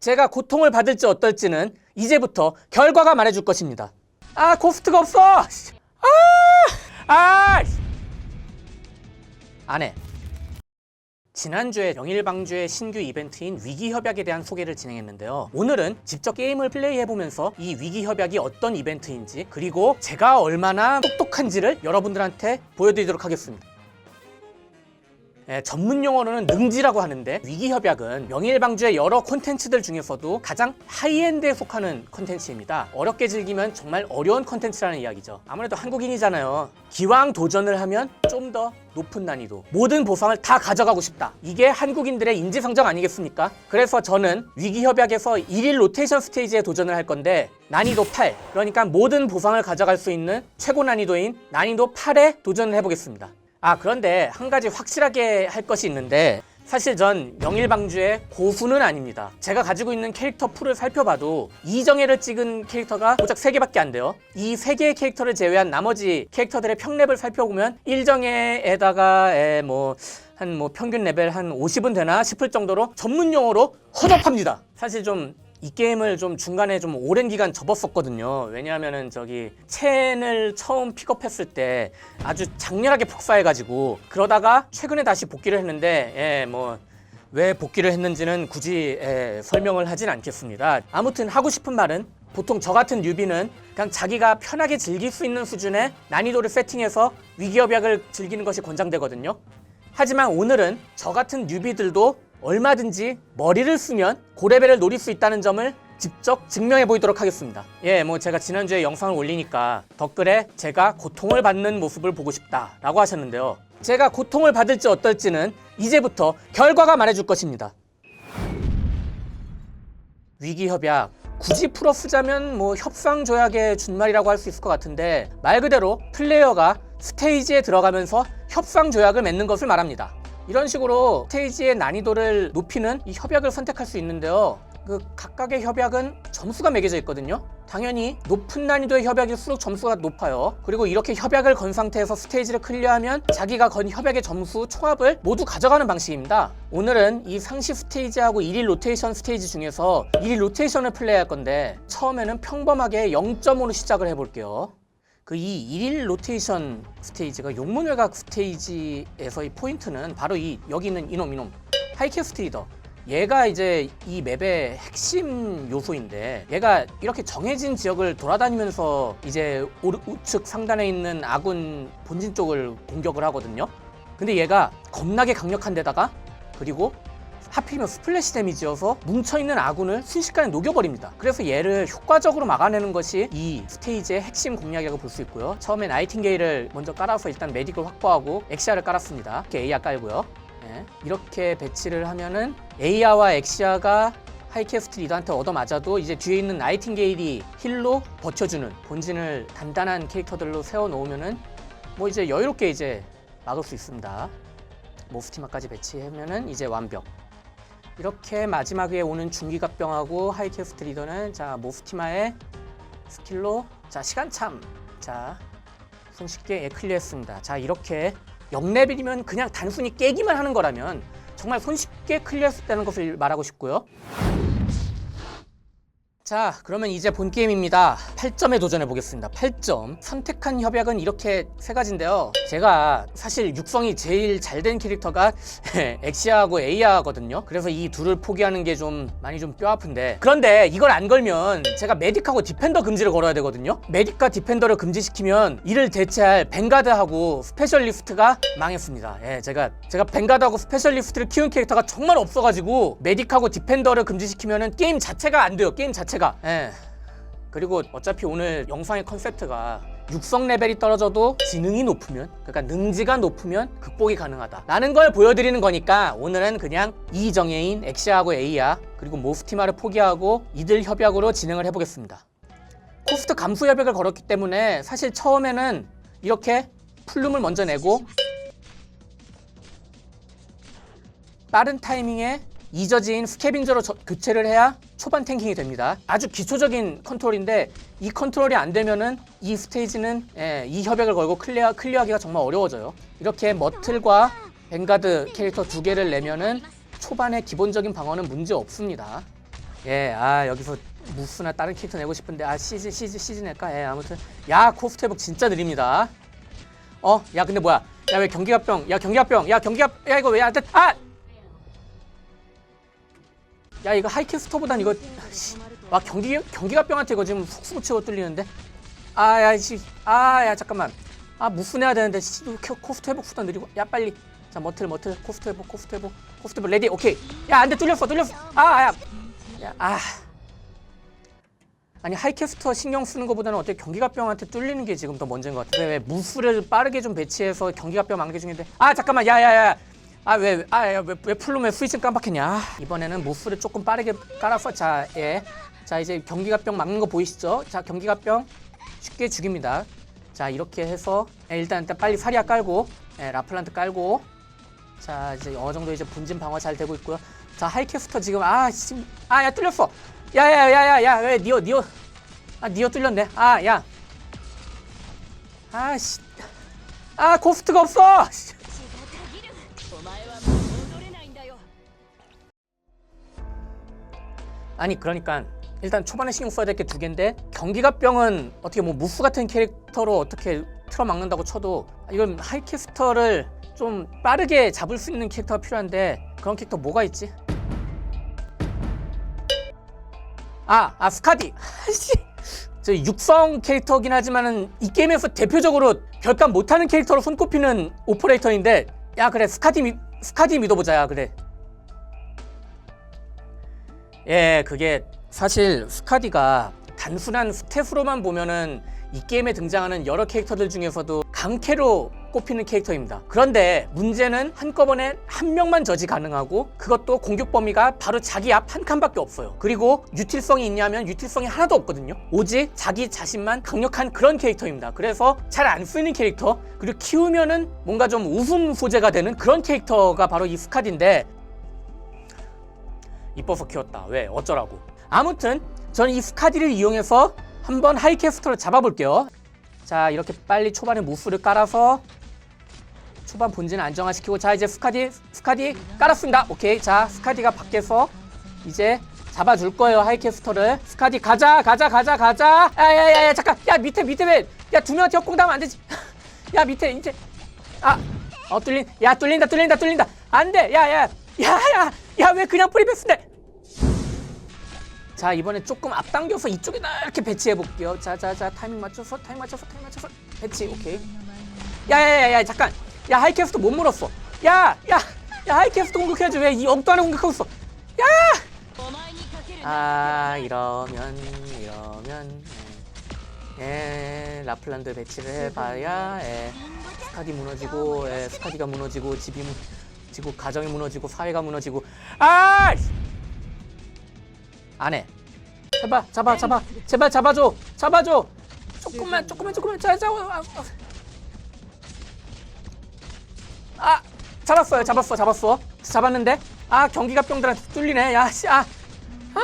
제가 고통을 받을지 어떨지는 이제부터 결과가 말해줄 것입니다. 아, 코스트가 없어! 씨. 아! 아! 씨. 안 해. 지난주에 영일방주의 신규 이벤트인 위기협약에 대한 소개를 진행했는데요. 오늘은 직접 게임을 플레이해보면서 이 위기협약이 어떤 이벤트인지 그리고 제가 얼마나 똑똑한지를 여러분들한테 보여드리도록 하겠습니다. 예, 전문 용어로는 능지라고 하는데 위기협약은 명일방주의 여러 콘텐츠들 중에서도 가장 하이엔드에 속하는 콘텐츠입니다. 어렵게 즐기면 정말 어려운 콘텐츠라는 이야기죠. 아무래도 한국인이잖아요. 기왕 도전을 하면 좀 더 높은 난이도, 모든 보상을 다 가져가고 싶다. 이게 한국인들의 인지상정 아니겠습니까? 그래서 저는 위기협약에서 1일 로테이션 스테이지에 도전을 할 건데 난이도 8, 그러니까 모든 보상을 가져갈 수 있는 최고 난이도인 난이도 8에 도전을 해보겠습니다. 아 그런데 한 가지 확실하게 할 것이 있는데 사실 전 명일방주의 고수는 아닙니다. 제가 가지고 있는 캐릭터 풀을 살펴봐도 이정혜를 찍은 캐릭터가 고작 3개밖에 안 돼요. 이 3개의 캐릭터를 제외한 나머지 캐릭터들의 평랩을 살펴보면 일정혜에다가 에, 뭐, 한뭐 평균 레벨 한 50은 되나 싶을 정도로 전문 용어로 허접합니다. 사실 좀 이 게임을 좀 중간에 좀 오랜 기간 접었었거든요. 왜냐하면은 저기 첸을 처음 픽업했을 때 아주 장렬하게 폭사해가지고 그러다가 최근에 다시 복귀를 했는데 예, 뭐. 왜 복귀를 했는지는 굳이 예, 설명을 하진 않겠습니다. 아무튼 하고 싶은 말은 보통 저 같은 뉴비는 그냥 자기가 편하게 즐길 수 있는 수준의 난이도를 세팅해서 위기협약을 즐기는 것이 권장되거든요. 하지만 오늘은 저 같은 뉴비들도 얼마든지 머리를 쓰면 고레벨을 노릴 수 있다는 점을 직접 증명해 보이도록 하겠습니다. 예, 뭐 제가 지난주에 영상을 올리니까 댓글에 제가 고통을 받는 모습을 보고 싶다라고 하셨는데요. 제가 고통을 받을지 어떨지는 이제부터 결과가 말해줄 것입니다. 위기 협약 굳이 풀어 쓰자면 뭐 협상 조약의 준말이라고 할 수 있을 것 같은데 말 그대로 플레이어가 스테이지에 들어가면서 협상 조약을 맺는 것을 말합니다. 이런 식으로 스테이지의 난이도를 높이는 이 협약을 선택할 수 있는데요. 그 각각의 협약은 점수가 매겨져 있거든요. 당연히 높은 난이도의 협약일수록 점수가 높아요. 그리고 이렇게 협약을 건 상태에서 스테이지를 클리어하면 자기가 건 협약의 점수 총합을 모두 가져가는 방식입니다. 오늘은 이 상시 스테이지하고 1일 로테이션 스테이지 중에서 1일 로테이션을 플레이할 건데 처음에는 평범하게 0.5로 시작을 해볼게요. 그이 1일 로테이션 스테이지가 용문외곽 스테이지에서의 포인트는 바로 이 여기 있는 이놈 이놈 하이캐스 트 리더 얘가 이제 이 맵의 핵심 요소인데 얘가 이렇게 정해진 지역을 돌아다니면서 이제 오르- 우측 상단에 있는 아군 본진 쪽을 공격을 하거든요. 근데 얘가 겁나게 강력한 데다가 그리고 하필이면 스플래시 데미지여서 뭉쳐있는 아군을 순식간에 녹여버립니다. 그래서 얘를 효과적으로 막아내는 것이 이 스테이지의 핵심 공략이라고 볼 수 있고요. 처음에 나이팅게일을 먼저 깔아서 일단 메딕을 확보하고 엑시아를 깔았습니다. 이렇게 에이아 깔고요. 네. 이렇게 배치를 하면은 에이아와 엑시아가 하이캐스트 리더한테 얻어맞아도 이제 뒤에 있는 나이팅게일이 힐로 버텨주는 본진을 단단한 캐릭터들로 세워놓으면은 뭐 이제 여유롭게 이제 막을 수 있습니다. 모스티마까지 배치하면은 이제 완벽. 이렇게 마지막에 오는 중기갑병하고 하이캐스트 리더는 자 모스티마의 스킬로 자 시간참 자 손쉽게 예, 클리어했습니다. 자 이렇게 0레벨이면 그냥 단순히 깨기만 하는 거라면 정말 손쉽게 클리어했다는 것을 말하고 싶고요. 자, 그러면 이제 본 게임입니다. 8점에 도전해 보겠습니다. 8점. 선택한 협약은 이렇게 세 가지인데요. 제가 사실 육성이 제일 잘 된 캐릭터가 엑시아하고 에이아거든요. 그래서 이 둘을 포기하는 게 좀 많이 좀 뼈아픈데. 그런데 이걸 안 걸면 제가 메딕하고 디펜더 금지를 걸어야 되거든요. 메딕과 디펜더를 금지시키면 이를 대체할 뱅가드하고 스페셜리스트가 망했습니다. 예, 제가 제가 뱅가드하고 스페셜리스트를 키운 캐릭터가 정말 없어가지고 메딕하고 디펜더를 금지시키면은 게임 자체가 안 돼요. 게임 자체가. 예. 그리고 어차피 오늘 영상의 컨셉트가 육성 레벨이 떨어져도 지능이 높으면 그러니까 능지가 높으면 극복이 가능하다 라는 걸 보여드리는 거니까 오늘은 그냥 이정예인 엑시아하고 에이아 그리고 모스티마를 포기하고 이들 협약으로 진행을 해보겠습니다 코스트 감수 협약을 걸었기 때문에 사실 처음에는 이렇게 플룸을 먼저 내고 빠른 타이밍에 이저지인 스캐빙저로 저- 교체를 해야 초반 탱킹이 됩니다. 아주 기초적인 컨트롤인데 이 컨트롤이 안 되면은 이 스테이지는 예, 이 협약을 걸고 클리어, 클리어하기가 정말 어려워져요. 이렇게 머틀과 뱅가드 캐릭터 두 개를 내면은 초반의 기본적인 방어는 문제 없습니다. 예, 아 여기서 무스나 다른 캐릭터 내고 싶은데 아 시즈 시즈 시즈 낼까? 예, 아무튼 야 코스트 회복 진짜 느립니다. 어, 야 근데 뭐야? 야 왜 경기갑병? 야 경기갑병? 야 경기갑? 야 이거 왜안 돼? 아! 야 이거 하이캐스터보단 이거 씨, 와 경기 경기갑병한테 이거 지금 훅 쏘치고 뚫리는데? 아야 씨, 아야 잠깐만. 아 무스 내야 되는데 씨, 이거 코스트 회복 수단 느리고. 야 빨리. 자 머틀 머틀 코스트 회복 코스트 회복 코스트 회복 레디 오케이. 야 안돼 뚫렸어 뚫렸어. 아 야. 야, 아. 아니 하이캐스터 신경 쓰는 것보다는 어떻게 경기갑병한테 뚫리는 게 지금 더 먼저인 것 같아. 왜, 왜 무술을 빠르게 좀 배치해서 경기갑병 게 중요한데. 아 잠깐만, 야야야. 아 왜, 아, 야, 왜, 왜 플룸에 스위치 깜빡했냐? 아, 이번에는 무술을 조금 빠르게 깔아서 자, 예. 자 이제 경기갑병 막는 거 보이시죠? 자 경기갑병 쉽게 죽입니다. 자 이렇게 해서 예, 일단 일단 빨리 사리아 깔고 예, 라플란트 깔고 자 이제 어느 정도 이제 분진 방어 잘 되고 있고요. 자 하이캐스터 지금 아 지금 아야 뚫렸어. 야 야 야 야 야 왜 니어 니어 아 니어 뚫렸네. 아 야 아 씨 아 고스트가 없어. 아니 그러니까 일단 초반에 신경 써야 될 게 두 개인데 경기갑병은 어떻게 뭐 무프 같은 캐릭터로 어떻게 틀어 막는다고 쳐도 이건 하이캐스터를 좀 빠르게 잡을 수 있는 캐릭터가 필요한데 그런 캐릭터 뭐가 있지? 아, 아 스카디. 씨. 저 육성 캐릭터긴 하지만은 이 게임에서 대표적으로 별감 못하는 캐릭터로 손꼽히는 오퍼레이터인데 야 그래 스카디 미, 스카디 믿어보자 야 그래 예, 그게 사실 스카디가 단순한 스탯으로만 보면은 이 게임에 등장하는 여러 캐릭터들 중에서도 강캐로 꼽히는 캐릭터입니다. 그런데 문제는 한꺼번에 한 명만 저지 가능하고 그것도 공격 범위가 바로 자기 앞 한 칸밖에 없어요. 그리고 유틸성이 있냐면 유틸성이 하나도 없거든요. 오직 자기 자신만 강력한 그런 캐릭터입니다. 그래서 잘 안 쓰이는 캐릭터 그리고 키우면은 뭔가 좀 웃음 소재가 되는 그런 캐릭터가 바로 이 스카디인데 이뻐서 키웠다. 왜? 어쩌라고. 아무튼 저는 이 스카디를 이용해서 한번 하이캐스터를 잡아볼게요. 자 이렇게 빨리 초반에 무스를 깔아서 초반 본진을 안정화시키고 자 이제 스카디 스카디 깔았습니다. 오케이 자 스카디가 밖에서 이제 잡아줄 거예요 하이캐스터를 스카디 가자 가자 가자 가자 야야야야 잠깐 야 밑에 밑에 왜야 두 명한테 협공당하면 안 되지 야 밑에 이제 아어 뚫린 야 뚫린다 뚫린다 뚫린다 안 돼 야 야 야 야 야 왜 그냥 프리패스인데? 자 이번에 조금 앞당겨서 이쪽에다 이렇게 배치해 볼게요. 자자자 타이밍 맞춰서 타이밍 맞춰서 타이밍 맞춰서. 배치 오케이. 야야야야 잠깐. 야 하이캐스트 못 물었어. 야야야 야, 야, 하이캐스트 공격해야지. 왜 이 엉뚱한 공격하고 있어? 야! 아 이러면 이러면 예. 예 라플란드 배치를 해봐야 예. 스카디 무너지고 예 스카디가 무너지고 집이 무너지고 가정이 무너지고 사회가 무너지고. 아! 안 해. 제발 잡아 잡아. 제발 잡아줘. 잡아줘. 조금만 조금만 조금만. 자 잡아 아, 아. 아 잡았어요. 잡았어 잡았어. 잡았는데? 아 경기가 병들한테 뚫리네. 야씨 아. 아,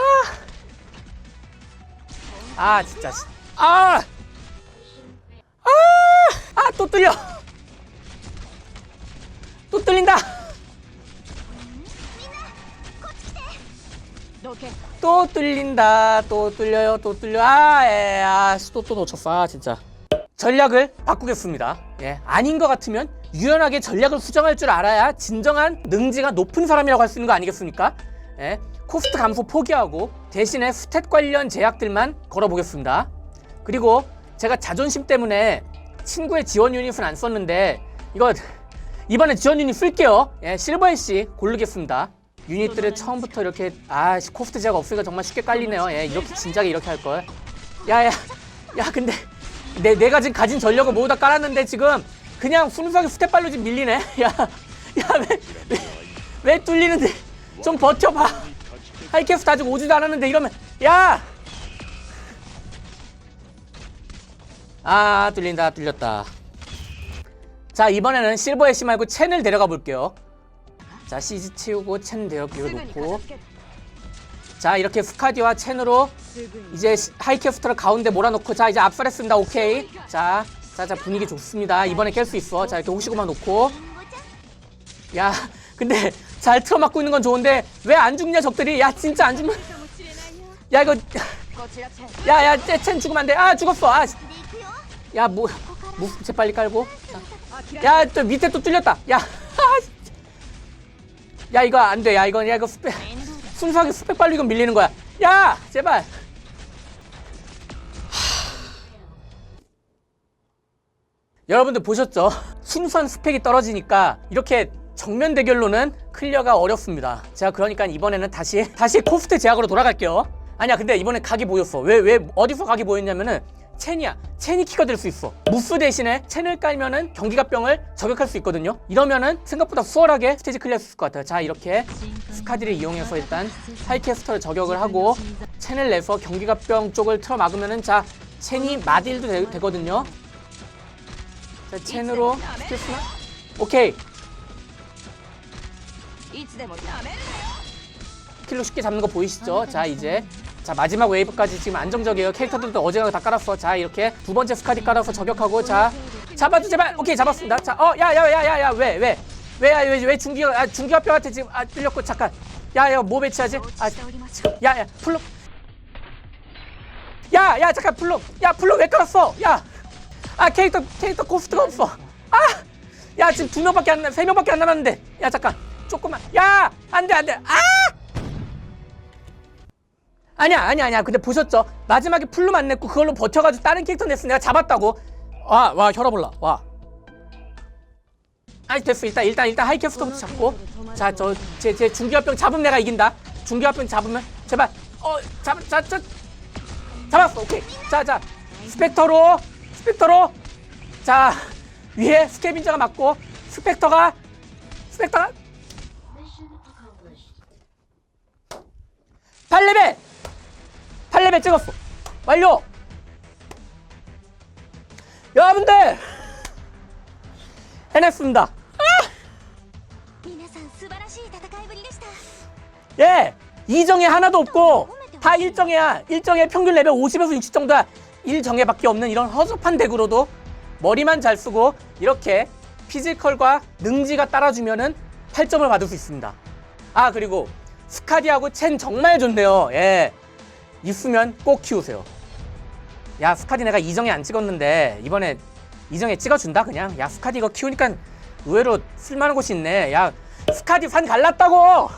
아 진짜 씨. 아, 아, 아, 또 뚫려. 또 뚫린다. 또 뚫린다. 또 뚫려요. 또 뚫려. 아, 예, 아, 또, 또 놓쳤어. 아, 진짜. 전략을 바꾸겠습니다. 예, 아닌 것 같으면 유연하게 전략을 수정할 줄 알아야 진정한 능지가 높은 사람이라고 할 수 있는 거 아니겠습니까? 예, 코스트 감소 포기하고 대신에 스탯 관련 제약들만 걸어보겠습니다. 그리고 제가 자존심 때문에 친구의 지원 유닛은 안 썼는데 이거 이번에 지원 유닛 쓸게요. 예, 실버 애쉬 고르겠습니다. 유닛들을 처음부터 이렇게 아 씨, 코스트 제약 없으니까 정말 쉽게 깔리네요. 예, 이렇게 진작에 이렇게 할 걸. 야야 야 근데 내 내가 지금 가진 전력을 모두 다 깔았는데 지금 그냥 순수하게 스텝발로 지금 밀리네. 야 야왜 왜, 왜 뚫리는데 좀 버텨봐. 하이캐스트 아직 오지도 않았는데 이러면 야. 아 뚫린다 뚫렸다. 자 이번에는 실버 애쉬 말고 첸을 데려가 볼게요. 자 CG 치우고 첸 대역기로 놓고. 자 이렇게 후카디와 첸으로 이제 하이캐스터를 가운데 몰아놓고 자 이제 압살했습니다. 오케이. 자 자자 분위기 좋습니다. 이번에 깰 수 있어. 자 이렇게 호시고만 놓고. 야 근데 잘 틀어막고 있는 건 좋은데 왜 안 죽냐 적들이? 야 진짜 안 죽면 야 이거. 야야 첸 죽으면 안 돼 아 죽었어. 아 야뭐 무슨 뭐, 뭐 빨리 깔고. 야 또 밑에 또 뚫렸다. 야. 야 이거 안 돼. 야 이건 야 이거 스펙 순수하게 스펙 빨리 이건 밀리는 거야. 야 제발. 여러분들 보셨죠? 순수한 스펙이 떨어지니까 이렇게 정면 대결로는 클리어가 어렵습니다. 제가 그러니까 이번에는 다시 다시 코스트 제약으로 돌아갈게요. 아니야 근데 이번에 각이 보였어. 왜 왜 어디서 각이 보였냐면은 체니야. 체니 키가 될 수 있어. 무스 대신에 체을 깔면은 경기가병을 저격할 수 있거든요. 이러면은 생각보다 수월하게 스테이지 클리어 했을 것 같아요. 자 이렇게 스카디를 이용해서 일단 하이캐스터를 저격을 하고 체을 내서 경기가병 쪽을 틀어 막으면은 자 체니 마딜도 되, 거든요 자, 첸으로 스킬스나? 오케이. 킬로 쉽게 잡는 거 보이시죠? 자, 이제 자 마지막 웨이브까지 지금 안정적이에요. 캐릭터들도 어제가 다 깔았어. 자 이렇게 두 번째 스카디 깔아서 저격하고 자 잡아줘 제발. 오케이 잡았습니다. 자 어 야 야 야 야 야 왜 왜? 왜야 왜, 아, 중기가 아, 중기 화표한테 지금 아 뚫렸고 잠깐. 야야 뭐 배치하지? 아 야야 플로. 야야 잠깐 플로. 야 플로 왜 깔았어? 야아 캐릭터 캐릭터 코스트가 없어. 아야 지금 두 명밖에 안세 명밖에 안 남았는데. 야 잠깐. 조금만. 야! 안돼 안돼. 아! 아니야 아니야 아니야. 근데 보셨죠? 마지막에 풀룸 안 냈고 그걸로 버텨가지고 다른 캐릭터 냈으면 내가 잡았다고. 와와 혈압 올라. 와. 아이 됐어. 일단 일단 일단 하이캐스터부터 잡고. 자 저 제 제 중기화병 잡으면 내가 이긴다. 중기화병 잡으면 제발. 어잡잡잡. 잡았어. 오케이. 자자. 스펙터로 스펙터로. 자 위에 스캐빈저가 맞고 스펙터가 스펙터가. 8레벨 셀에 찍었어. 완료! 여러분들! 해냈습니다. 아! 아! 아! 예! 이정에 하나도 없고, 다 일정해야, 일정에 평균 레벨 50에서 60 정도야 일정에밖에 없는 이런 허접한 덱으로도 머리만 잘 쓰고, 이렇게 피지컬과 능지가 따라주면은 8점을 받을 수 있습니다. 아, 그리고 스카디하고 첸 정말 좋네요. 예. 있으면 꼭 키우세요. 야 스카디 내가 이정에 안 찍었는데 이번에 이정에 찍어준다 그냥. 야 스카디 이거 키우니까 의외로 쓸만한 곳이 있네. 야 스카디 산 갈랐다고.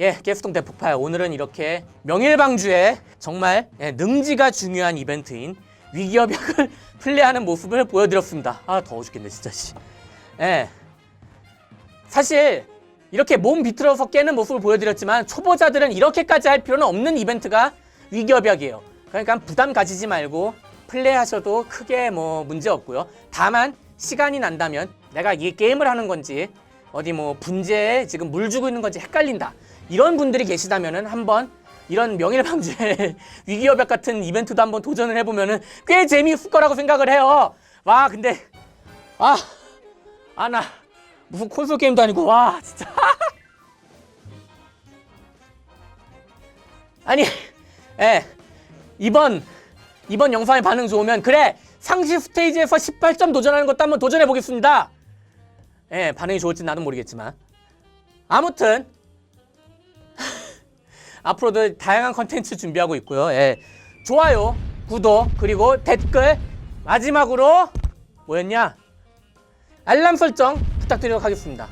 예, 게스통 대폭발 오늘은 이렇게 명일방주의 정말 예, 능지가 중요한 이벤트인 위기어벽을 플레이하는 모습을 보여드렸습니다. 아 더워 죽겠네 진짜 씨. 예, 사실 이렇게 몸 비틀어서 깨는 모습을 보여드렸지만 초보자들은 이렇게까지 할 필요는 없는 이벤트가 위기어벽이에요. 그러니까 부담 가지지 말고 플레이하셔도 크게 뭐 문제 없고요. 다만 시간이 난다면 내가 이 게임을 하는 건지 어디 뭐 분재에 지금 물 주고 있는 건지 헷갈린다. 이런 분들이 계시다면은 한번 이런 명일방주의 위기어벽 같은 이벤트도 한번 도전을 해보면은 꽤 재미있을 거라고 생각을 해요. 와 근데 아 아 나 무슨 콘솔 게임도 아니고 와 진짜 아니 예 이번 이번 영상의 반응 좋으면 그래 상시 스테이지에서 18점 도전하는 것도 한번 도전해 보겠습니다. 예 반응이 좋을지 나는 모르겠지만 아무튼 앞으로도 다양한 컨텐츠 준비하고 있고요. 예. 좋아요, 구독, 그리고 댓글 마지막으로 뭐였냐? 알람 설정 부탁드리도록 하겠습니다.